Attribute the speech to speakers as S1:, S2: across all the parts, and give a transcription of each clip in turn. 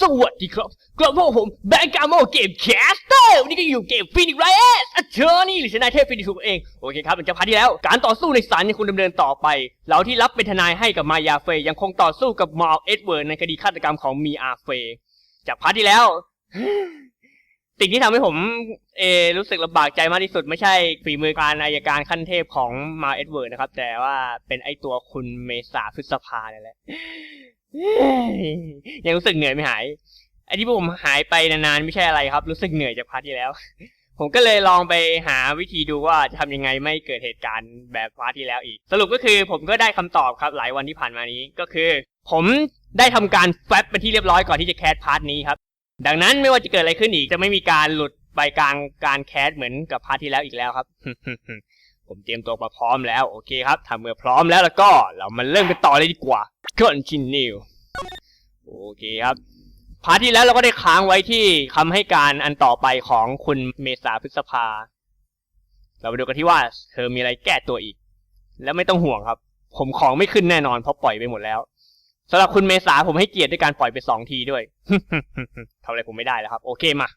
S1: สวัสดีครับกลับมาพบผมแบงก์กาโมเกมแคสเตอร์วันนี้ก็อยู่เกมฟินิกไรเอสอัเชอร์นี่หรือชนะเทพฟินิกถูกเอง โอเคครับหลังจากพาร์ทที่แล้ว การต่อสู้ในศาลยังคงดำเนินต่อไป เราที่รับเป็นทนายให้กับมายาเฟยยังคงต่อสู้กับมาลเอ็ดเวิร์ดในคดีฆาตกรรมของมีอาเฟยจากพาร์ทที่แล้ว สิ่งที่ทำให้ผมเอรู้สึกลำบากใจมากที่สุดไม่ใช่ฝีมือการอายการขั้นเทพของมาเอ็ดเวิร์ดนะครับ แต่ว่าเป็นไอตัวคุณเมษาพฤษภาเนี่ยแหละ ยังรู้สึกเหนื่อยไม่หายไอ้ที่ผมหายไปนานๆไม่ใช่อะไรครับ รู้สึกเหนื่อยจากพาร์ทที่แล้ว ผมก็เลยลองไปหาวิธีดูว่าจะทำยังไงไม่เกิดเหตุการณ์แบบพาร์ทที่แล้วอีก สรุปก็คือผมก็ได้คำตอบครับหลายวันที่ผ่านมานี้ก็คือ ผมได้ทำการแฟบไปนที่เรียบร้อยก่อนที่จะแคสพาร์ทนี้ครับ ดังนั้นไม่ว่าจะเกิดอะไรขึ้นอีกจะไม่มีการหลุดไปกลางการแคสเหมือนกับพาร์ทที่แล้วอีกแล้วครับ ผมเตรียมตัวมาพร้อมแล้วโอเคครับถ้าเมื่อพร้อมแล้วแล้วก็เรามาเริ่มกันต่อเลยดีกว่า continue โอเคครับพาร์ทที่แล้วเราก็ได้ค้างไว้ที่คำให้การอันต่อไปของคุณเมษาพฤษภา เรามาดูกันที่ว่าเธอมีอะไรแก้ตัวอีก แล้วไม่ต้องห่วงครับ ผมของไม่ขึ้นแน่นอนเพราะปล่อยไปหมดแล้วสำหรับคุณเมษาผมให้เกียรติด้วยการปล่อยไปสองทีด้วยทำอะไรผมไม่ได้แล้วครับ โอเคมา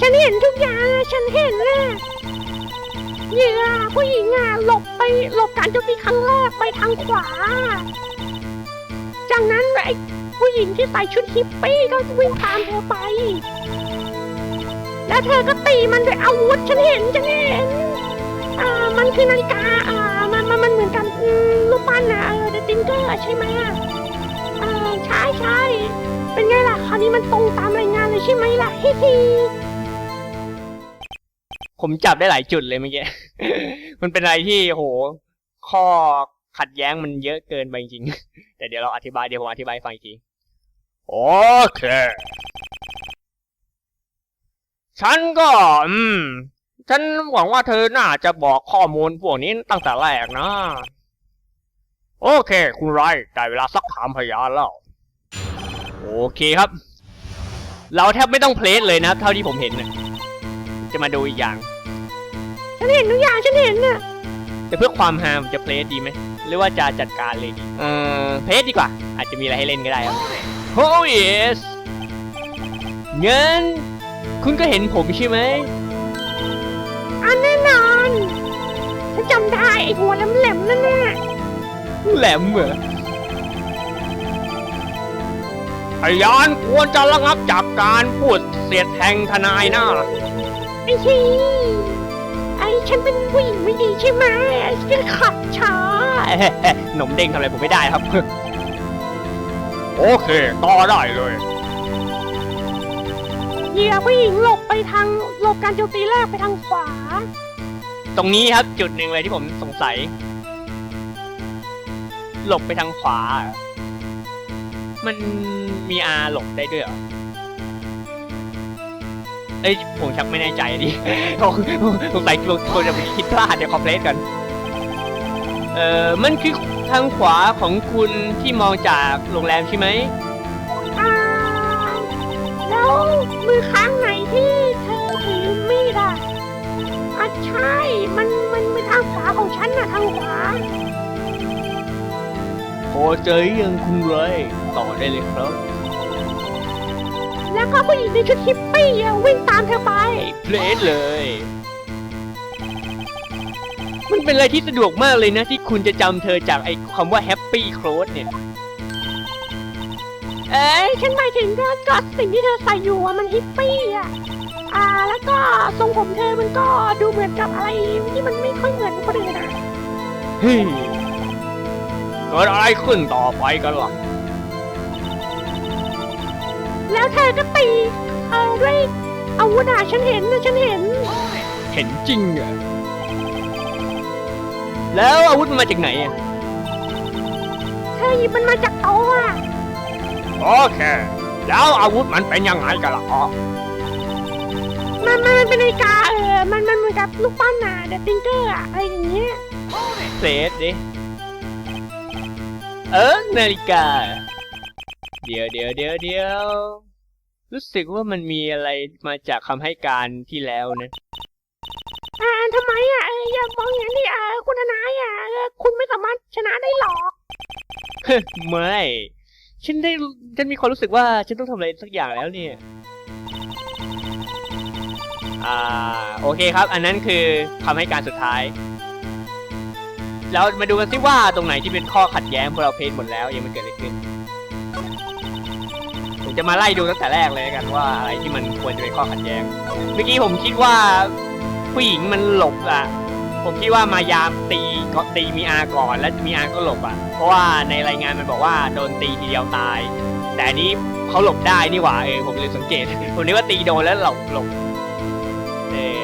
S2: ฉันเห็นทุกอย่างอะฉันเห็นนะเหยื่อผู้หญิงอะหลบไปหลบการโจมตีครั้งแรกไปทางขวา จากนั้นไอ้ผู้หญิงที่ใส่ชุดฮิปปี้ก็วิ่งตามเธอไป แล้วเธอก็ตีมันด้วยอาวุธฉันเห็นฉันเห็นอ่ามันคือนาฬิกาอ่ามันมันมันเหมือนกันอืมรูปปั้นนะเออเดติงเกอร์ใช่ไหมอะอ่าใช่ใช่เป็นไงล่ะคราวนี้มันตรงตามรายงานเลยใช่ไหมล่ะฮิฮิ
S1: ผมจับได้หลายจุดเลยเมื่อกี้ มันเป็นอะไรที่โห ข้อขัดแย้งมันเยอะเกินไปจริงๆ แต่เดี๋ยวเราอธิบายเดี๋ยวผมอธิบายฟังอีกที โอเค ฉันก็ อืม ฉันหวังว่าเธอน่าจะบอกข้อมูลพวกนี้ตั้งแต่แรกนะ โอเค คุณไรได้เวลาสักถามพยานแล้ว โอเคครับ เราแทบไม่ต้องเพลสเลยนะ เท่าที่ผมเห็นนะจะมาดูอีกอย่าง
S2: ฉันเห็นทุกอย่างฉันเห็นน่ะ
S1: แต่เพื่อความฮาผมจะเพลสดีไหมหรือว่าจะจัดการเลยดีเออเพลสดีกว่า อาจจะมีอะไรให้เล่นก็ได้ครับ Oh yes งั้นคุณก็เห็นผมใช่ไหม
S2: อันแน่นอนฉันจำได้ไอ้หัวแหลมๆนั่นน่ะ
S1: แหลมเหรอพยานควรจะระงับจากการพูดเสียดแทงทนายนะ
S2: ไอ้ทีไอ้ ฉันเป็นผู้หญิงไม่ดีใช่ไหมไอ้ฉันขับช้า
S1: หนมเด้งทำอะไรผมไม่ได้ครับ โอเค ต่อได้เลย
S2: เหยื่อผู้หญิงหลบไปทางหลบการโจมตีแรกไปทางขวา
S1: ตรงนี้ครับจุดหนึ่งเลยที่ผมสงสัย หลบไปทางขวาเหรอมันมีอาหลบได้ด้วยเหรอ เอ้ยผมชักไม่แน่ใจดิผมสงสัยคนจะไปคิดพลาดเดี๋ยวคอมเพลสกัน เอ่อมันคือทางขวาของคุณที่มองจากโรงแรมใช่ไหม
S2: อ่าแล้วมือข้างไหนที่เธอถือมีดอะอะใช่ มัน มันเป็นทางขวาของฉันน่ะทางขวา
S1: พอใจยังคุณไรต่อได้เลยครับ
S2: แล้วก็ผู้หญิงในชุดฮิปปี้อะวิ่งตามเธอไป
S1: เพลสเลย มันเป็นอะไรที่สะดวกมากเลยนะ ที่คุณจะจำเธอจากไอ้คำว่าแฮปปี้โครสเนี่ย
S2: เอ้ยฉันหมายถึงก็ก็สิ่งที่เธอใส่อยู่อะมันฮิปปี้อะอ่า แล้วก็ทรงผมเธอมันก็ดูเหมือนกับอะไรที่มันไม่ค่อยเหมือนคนอื่นอะ
S1: เฮ้ยเกิดอะไรขึ้นต่อไปกันล่ะ
S2: แล้วเธอก็ตี เออด้วยอาวุธอะฉันเห็นนะฉันเห็น
S1: เห็นจริงเหรอแล้วอาวุธมันมาจากไหนอะ
S2: เธอหยิบมันมาจากโต๊ะอะ
S1: โอเค แล้วอาวุธมันเป็นยังไงกันล่ะอ๋อ
S2: มันมันมันเป็นนาฬิกาเออ มันมันเหมือนกับลูกปั้นน่ะเดอะติงเกอร์อะอะไรอย่างเงี้ย
S1: เซตดิ เออนาฬิกา เดี๋ยวเดี๋ยวเดี๋ยวเดี๋ยวรู้สึกว่ามันมีอะไรมาจากคำให้การที่แล้วนะ
S2: อ่าทำไมอะเอออย่ามองอย่างนี้นดิอ่าคุณทนายอะเออคุณไม่สามารถชนะได้หรอก
S1: ไม่ฉันได้ฉันมีความรู้สึกว่าฉันต้องทำอะไรสักอย่างแล้วเนี่ย อ่าโอเคครับ อันนั้นคือคำให้การสุดท้าย แล้วมาดูกันซิว่าตรงไหนที่เป็นข้อขัดแย้งพวกเราเพนหมดแล้วยังไม่เกิดอะไรขึ้น ผมจะมาไล่ดูตั้งแต่แรกเลยกันว่าอะไรที่มันควรจะเป็นข้อขัดแย้ง เมื่อกี้ผมคิดว่าผู้หญิงมันหลบอะผมคิดว่ามายามตีก็ตีมีอาก่อนแล้วมีอาก็หลบอะเพราะว่าในรายงานมันบอกว่าโดนตีทีเดียวตาย แต่อันนี้เขาหลบได้นี่หว่าเออผมเลยสังเกต ผมนึกว่าตีโดนแล้วหลบหลบเออ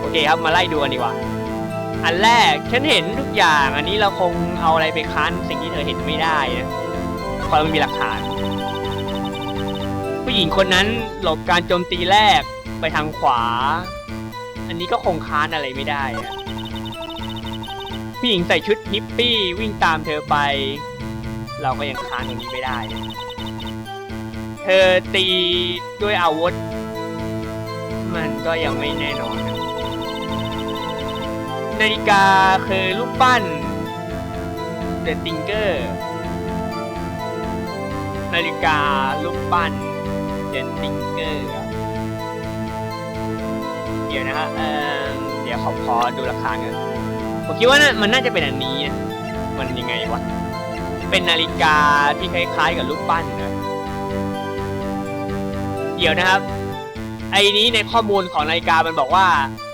S1: โอเคครับมาไล่ดูกันดีกว่า อันแรกฉันเห็นทุกอย่างอันนี้เราคงเอาอะไรไปค้านสิ่งที่เธอเห็นไม่ได้นะเพราะมันมีหลักฐาน หญิงคนนั้นหลบการโจมตีแรกไปทางขวา อันนี้ก็คงค้านอะไรไม่ได้อะผู้หญิงใส่ชุดฮิปปี้วิ่งตามเธอไป เราก็ยังค้านตรงนี้ไม่ได้ เธอตีด้วยอาวุธ มันก็ยังไม่แน่นอนนะนาฬิกาคือรูปปั้นเดอะติงเกอร์นาฬิการูปปั้น เดอะติงเกอร์เดี๋ยวนะฮะเออเดี๋ยวขอพอดูราคาเงินผมคิดว่าน่ะมันน่าจะเป็นอันนี้มันยังไงวะ เป็นนาฬิกาที่คล้ายๆกับรูปปั้นนะ เดี๋ยวนะครับ ไอ้นี้ในข้อมูลของนาฬิกามันบอกว่า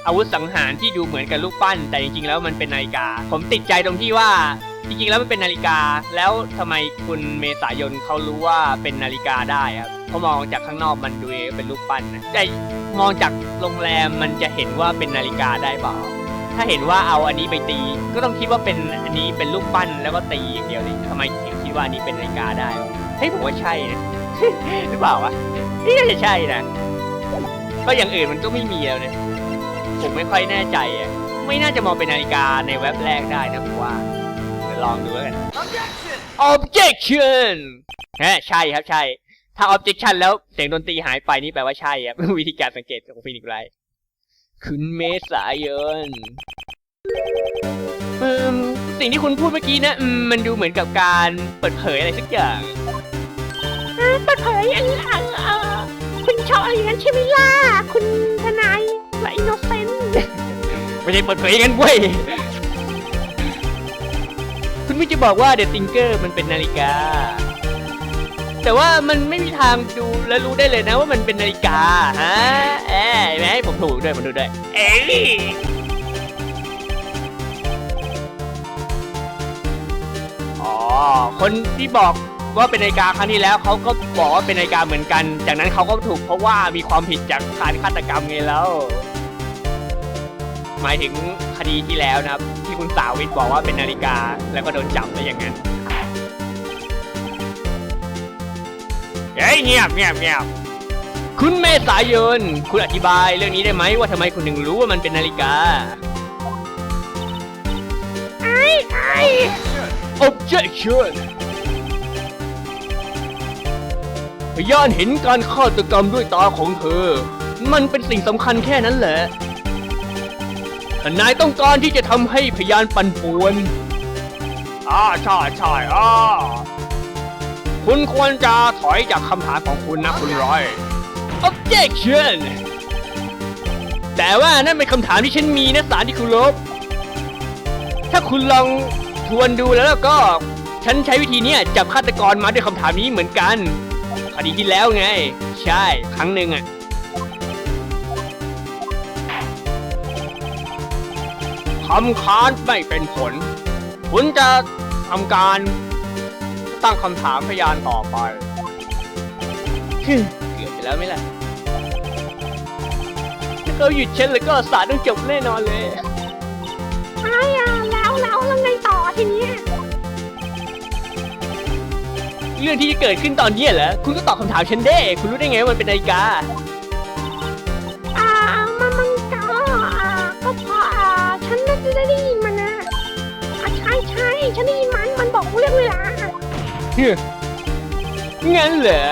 S1: อาวุธสังหารที่ดูเหมือนกับรูปปั้น แต่จริงๆแล้วมันเป็นนาฬิกา ผมติดใจตรงที่ว่าจริงๆแล้วมันเป็นนาฬิกา แล้วทำไมคุณเมษายนเขารู้ว่าเป็นนาฬิกาได้ครับ พราะมองจากข้างนอกมันดูเป็นรูปปั้นนะแต่มองจากโรงแรมมันจะเห็นว่าเป็นนาฬิกาได้เปล่าถ้าเห็นว่าเอาอันนี้ไปตี ก็ต้องคิดว่าเป็นอันนี้เป็นรูปปั้นแล้วก็ตีอย่างเดียวเลยทำไมถึงคิดว่าอันนี้เป็นนาฬิกาได้วะเฮ้ยผมว่าใช่นะหรือเปล่าวะนี่น่าจะใช่นะก็อย่างอื่นมันก็ไม่มีแล้วเนี่ยผมไม่ค่อยแน่ใจอะไม่น่าจะมองเป็นนาฬิกาในเว็บแรกได้นะผมว่าเดี๋ยวลองดูแล้วกัน objection ฮะใช่ครับใช่ ถ้า objection แล้วเสียงดนตรีหายไปนี่แปลว่าใช่ครับ วิธีการสังเกตของฟินิกไรคุณเมษายนอืมสิ่งที่คุณพูดเมื่อกี้นะอืมมันดูเหมือนกับการเปิดเผยอะไรสักอย่าง
S2: อ่าเปิดเผยอันนี้อะเออคุณชอบอะไรอย่างนั้นใช่ไหมล่ะ คุณทนายว่าอินโนเซนต์
S1: ไม่ใช่เปิดเผยอย่างนั้นเว้ย คุณไม่จะบอกว่าเด e t ติงเกอร์มันเป็นนาฬิกา แต่ว่ามันไม่มีทางดูและรู้ได้เลยนะว่ามันเป็นนาฬิกาฮะเอ้ยไม่ให้ผมถูกด้วยผมดูด้วย เอ้ยอ๋อคนที่บอกว่าเป็นนาฬิกาครั้งที่แล้วเขาก็บอกว่าเป็นนาฬิกาเหมือนกัน จากนั้นเขาก็ถูกเพราะว่ามีความผิดจากการฆาตกรรมไงแล้ว หมายถึงคดีที่แล้วนะครับ ที่คุณสาวิทบอกว่าเป็นนาฬิกาแล้วก็โดนจับได้อย่างนั้น เฮ้ยเงียบเงียบเงียบคุณเมษายน คุณอธิบายเรื่องนี้ได้ไหมว่าทำไมคุณถึงรู้ว่ามันเป็นนาฬิกา
S2: ไอ้ไอ้
S1: objection พยานเห็นการฆาตกรรมด้วยตาของเธอ มันเป็นสิ่งสำคัญแค่นั้นแหละถ้านายต้องการที่จะทำให้พยานปั่นป่วนอ่าใช่ใช่อ่า คุณควรจะถอยจากคำถามของคุณนะคุณร้อย objection แต่ว่านั่นเป็นคำถามที่ฉันมีนะสารที่คุณลบ ถ้าคุณลองทวนดูแล้วก็ ฉันใช้วิธีเนี้ยจับฆาตกรมาด้วยคำถามนี้เหมือนกัน คดีที่แล้วไง ใช่ ครั้งหนึ่งอะคำค้านไม่เป็นผล คุณจะทำการ ตั้งคำถามพยานต่อไปฮึเกือบไปแล้วไหมล่ะถ้าเขาหยุดฉันแล้วก็ศาลต้องจบแน่นอนเลย
S2: ไอ้อะแล้วแล้วแล้วไงต่อทีเนี้ย
S1: เรื่องที่จะเกิดขึ้นตอนเนี้ยเหรอคุณก็ตอบคำถามฉันได้ คุณรู้ได้ไงว่ามันเป็นนาฬิกา
S2: งั้
S1: นเหรอ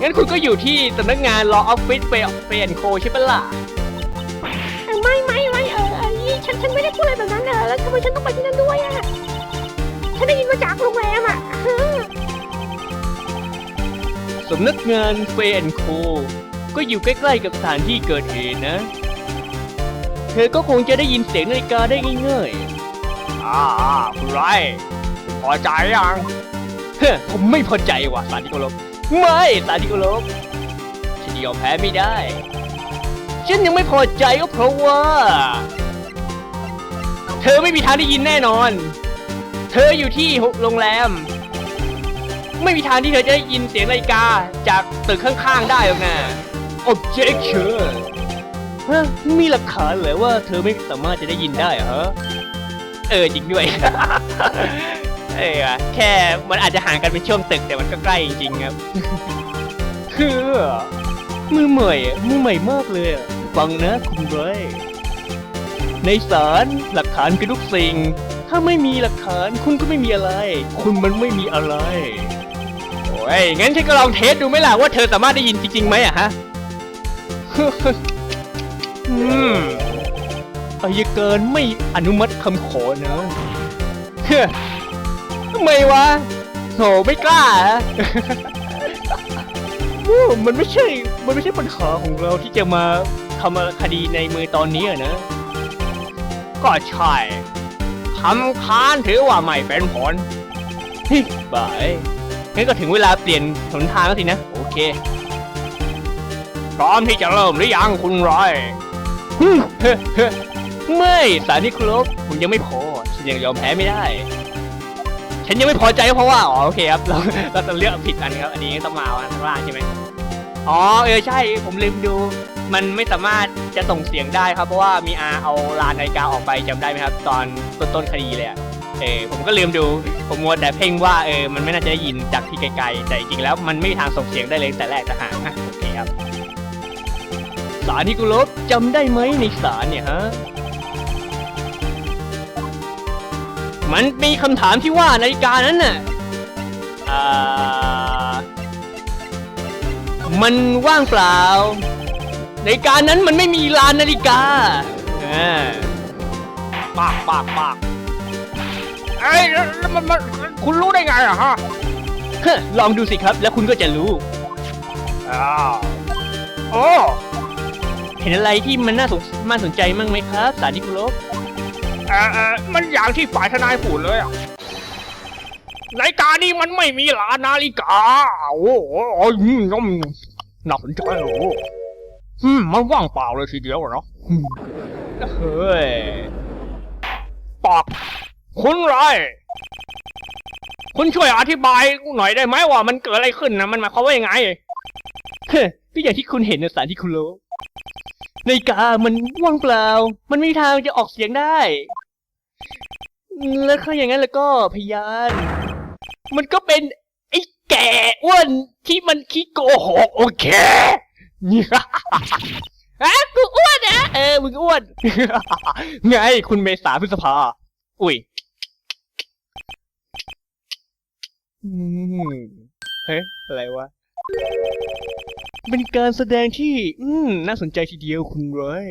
S1: งั้นคุณก็อยู่ที่สำนักงาน Law Office ไปไปแอนโคใช่ปะล่ะ
S2: เออไม่ไม่ไม่เออเออฉันฉันไม่ได้พูดอะไรแบบนั้นเออแล้วทำไมฉันต้องไปที่นั่นด้วยอะฉันได้ยินมาจากโรงแรมอะเออ
S1: สำนักงานเฟนโค ก็อยู่ใกล้ๆกับสถานที่เกิดเหตุนะ เธอก็คงจะได้ยินเสียงนาฬิกาได้ง่ายๆ อ่าคุณไรพอใจยัง เฮ้ผมไม่พอใจว่ะสารที่เคารพไม่สารที่เคารพฉันยอมแพ้ไม่ได้ ฉันยังไม่พอใจก็เพราะว่า เธอไม่มีทางได้ยินแน่นอน เธออยู่ที่โรงแรม ไม่มีทางที่เธอจะได้ยินเสียงนาฬิกาจากตึกข้างๆได้หรอกนะ objection ฮะมีหลักฐานเหรอว่าเธอไม่สามารถจะได้ยินได้เหรอฮะเออจริงด้วย เออแค่มันอาจจะห่างกันเป็นช่วงตึกแต่มันก็ใกล้จริงๆครับ คือมือใหม่อะมือใหม่มากเลยอะฟังนะคุณไรในศาลหลักฐานคือทุกสิ่ง ถ้าไม่มีหลักฐานคุณก็ไม่มีอะไร คุณมันไม่มีอะไร โอ้ย งั้นฉันก็ลองเทสดูไหมล่ะว่าเธอสามารถได้ยินจริงๆไหมอะฮะ อืมอายการไม่อนุมัติคำขอนะเฮ้อทำ ไมวะโหไม่กล้าอะโอ้มันไม่ใช่ มันไม่ใช่ปัญหาของเราที่จะมาทำคดีในมือตอนนี้อะนะ ก็ใช่คำค้านถือว่าไม่เป็นผลฮิบ่ายงั้นก็ถึงเวลาเปลี่ยนหนทางแล้วสินะ โอเค พร้อมที่จะเริ่มหรือยังคุณรอยฮึ่มเฮ้เฮ้ไม่สารที่ครบผมยังไม่พอฉันยังยอมแพ้ไม่ได้ ฉันยังไม่พอใจเพราะว่าอ๋อโอเคครับเราเราจะเลือกผิดอันครับอันนี้ต้องมาอันข้างล่างใช่ไหมอ๋อเออใช่ผมลืมดู มันไม่สามารถจะส่งเสียงได้ครับเพราะว่ามีอาเอาลานนาฬิกาออกไปจำได้ไหมครับ ตอนต้นต้นๆคดีเลยอะเออผมก็ลืมดูผมมัวแต่เพ่งว่าเออมันไม่น่าจะได้ยินจากที่ไกลๆแต่จริงๆแล้วมันไม่มีทางส่งเสียงได้เลยแต่แรกแต่หางอะโอเคครับสารที่กุลบจำได้ไหมในสารเนี่ยฮะ มันมีคำถามที่ว่านาฬิกานั้นน่ะอ่ามันว่างเปล่านาฬิกานั้นมันไม่มีลานนาฬิกาอ่าปากปากปาก
S3: เอ้ยแล้วแล้วมันมันคุณรู้ได้ไงอะฮะ
S1: เฮ้อลองดูสิครับ แล้วคุณก็จะรู้
S3: อ้าวโอ้
S1: เห็นอะไรที่มันน่าสนน่าสนใจมั่งไหมครับ สารที่กุลบ
S3: เออเออมันอย่างที่ฝ่ายทนายพูดเลยอะนาฬิกานี่มันไม่มีหลานนาฬิกา โอ้โหโอ้ยอืมอืมน่าสนใจโอ้โหอืมมันว่างเปล่าเลยทีเดียวเนาะ
S1: เฮ้ย
S3: ปากคุณไร คุณช่วยอธิบายหน่อยได้ไหมว่ามันเกิดอะไรขึ้นนะ มันหมายความว่ายังไง
S1: เฮ้ยก็อย่างที่คุณเห็นในสารที่คุณรู้ นาฬิกามันว่างเปล่า มันไม่มีทางจะออกเสียงได้ แล้วถ้าอย่างนั้นแล้วก็พยาน มันก็เป็นไอ้แก่อ้วนที่มันขี้โกหกโอเคฮะกูอ้วนนะเออมึงอ้วน ไงคุณเมษาพฤษภา อุ้ยอืมเฮ้ยอะไรวะ เป็นการแสดงที่ อืม น่าสนใจทีเดียวคุณร้อย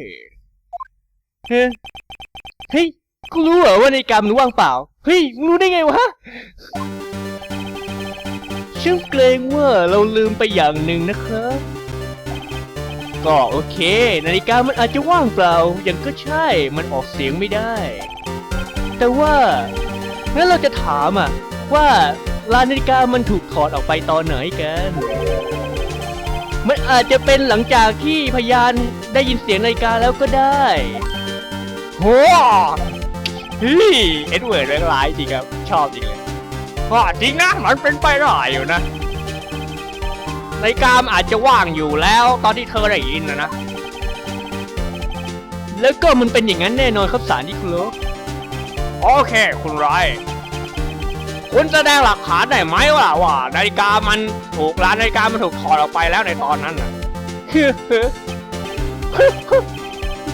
S1: เฮ้ยเฮ้ยกูรู้เหรอว่าในาฬิกามันว่างเปล่า เฮ้ยมึงรู้ได้ไงวะฉันเกรงว่าเราลืมไปอย่างหนึ่งนะครับ ก็โอเค นาฬิกามันอาจจะว่างเปล่า อย่างก็ใช่ มันออกเสียงไม่ได้ แต่ว่างั้นเราจะถามอะ ว่าลานนาฬิกามันถูกถอดออกไปตอนไหนกัน มันอาจจะเป็นหลังจากที่พยานได้ยินเสียงนาฬิกาแล้วก็ได้
S3: โห
S1: เฮ้ยเอ็ดเวิร์ดแรงร้ายจริงครับ ชอบจริงเลย
S3: ว่าจริงนะมันเป็นไปได้อยู่นะ
S1: นาฬิกามนอาจจะว่างอยู่แล้วตอนที่เธอได้ยินนะนะ แล้วก็มันเป็นอย่างนั้นแน่นอนครับสารที่คุณโลก
S3: โอเค คุณไร คุณแสดงหลักฐานได้ไหมว่าว่านาฬิกามันถูกร้านนาฬิกามันถูกถอดออกไปแล้วในตอนนั้นน่ะ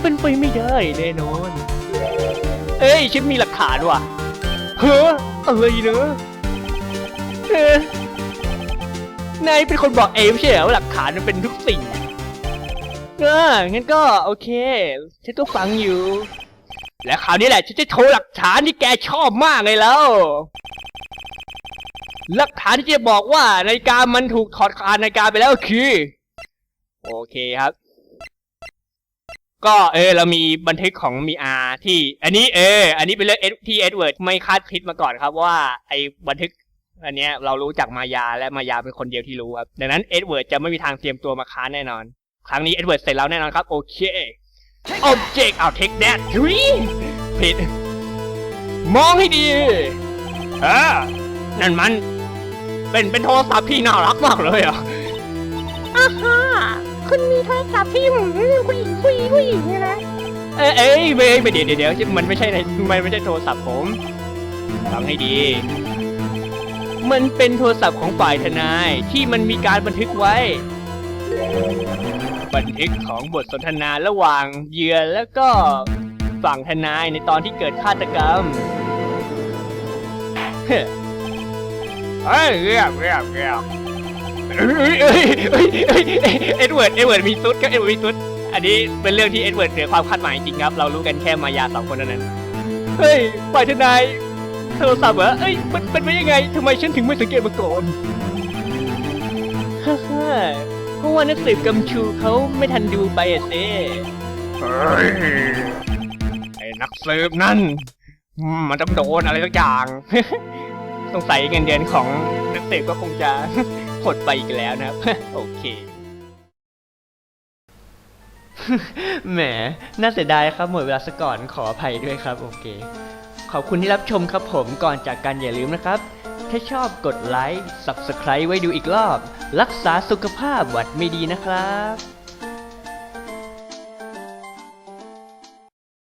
S1: เป็นไปไม่ได้แน่นอน เอ้ยฉันมีหลักฐานว่ะ เฮ้ออะไรเนอะเออนายเป็นคนบอกเองใช่เหรอว่าหลักฐานมันเป็นทุกสิ่งเอองั้นก็โอเค ฉันก็ฟังอยู่ และคราวนี้แหละฉันจะโชว์หลักฐานที่แกชอบมากเลยแล้ว หลักฐานที่จะบอกว่านาฬิกามันถูกถอดคานนาฬิกาไปแล้วคือ โอเคครับ ก็เออเรามีบันทึกของมีอาที่ อันนี้เออ อันนี้เป็นเรื่องที่เอ็ดเวิร์ดไม่คาดคิดมาก่อนครับว่าไอ้บันทึกอันเนี้ยเรารู้จากมายาและมายาเป็นคนเดียวที่รู้ครับ ดังนั้นเอ็ดเวิร์ดจะไม่มีทางเตรียมตัวมาค้านแน่นอน ครั้งนี้เอ็ดเวิร์ดเสร็จแล้วแน่นอนครับ โอเค object เอา take that ทุยผิด มองให้ดีเออนั่นมัน เป็นเป็นโทรศัพท์ที่น่ารักมากเลยอะ
S2: อ่าฮะคุณมีโทรศัพท์ที่หืมผู้หญิงผู้หญิงผู้หญิงเนี่ยนะ
S1: เอ้ยเอ้ยไม่ไม่เดี๋ยวเดี๋ยวเดี๋ยวมันไม่ใช่ในมันไม่ใช่โทรศัพท์ผมฟังให้ดี มันเป็นโทรศัพท์ของฝ่ายทนายที่มันมีการบันทึกไว้ บันทึกของบทสนทนาระหว่างเหยื่อแล้วก็ฝั่งทนายในตอนที่เกิดฆาตกรรม เฮ้ย
S3: เฮ้ยเรียบเรียบเรียบ
S1: เอ้ยเอ้ยเอ้ยเอ้ยเอ้ยเอ็ดเวิร์ดเอ็ดเวิร์ดมีซุดครับเอ็ดเวิร์ดมีซุดอันนี้เป็นเรื่องที่เอ็ดเวิร์ดเหนือความคาดหมายจริงครับ เรารู้กันแค่มายาสองคนเท่านั้น เฮ้ยฝ่ายทนายโทรศัพท์เหรอเอ้ยมันเป็นไปยังไงทำไมฉันถึงไม่สังเกตมาก่อนฮ่าฮ่าเพราะว่านักสืบกำชูเขาไม่ทันดูไปอะเซ่
S3: เฮ้ยไอ้นักสืบนั่น มันต้องโดนอะไรสักอย่าง
S1: สงสัยเงินเดือนของนักสืบก็คงจะหดไปอีกแล้วนะครับ โอเค แหม น่าเสียดายครับ หมดเวลาซะก่อนขออภัยด้วยครับ โอเค ขอบคุณที่รับชมครับผมก่อนจากกันอย่าลืมนะครับ ถ้าชอบกดไลค์ Subscribe ไว้ดูอีกรอบ รักษาสุขภาพหวัดไม่ดีนะครับ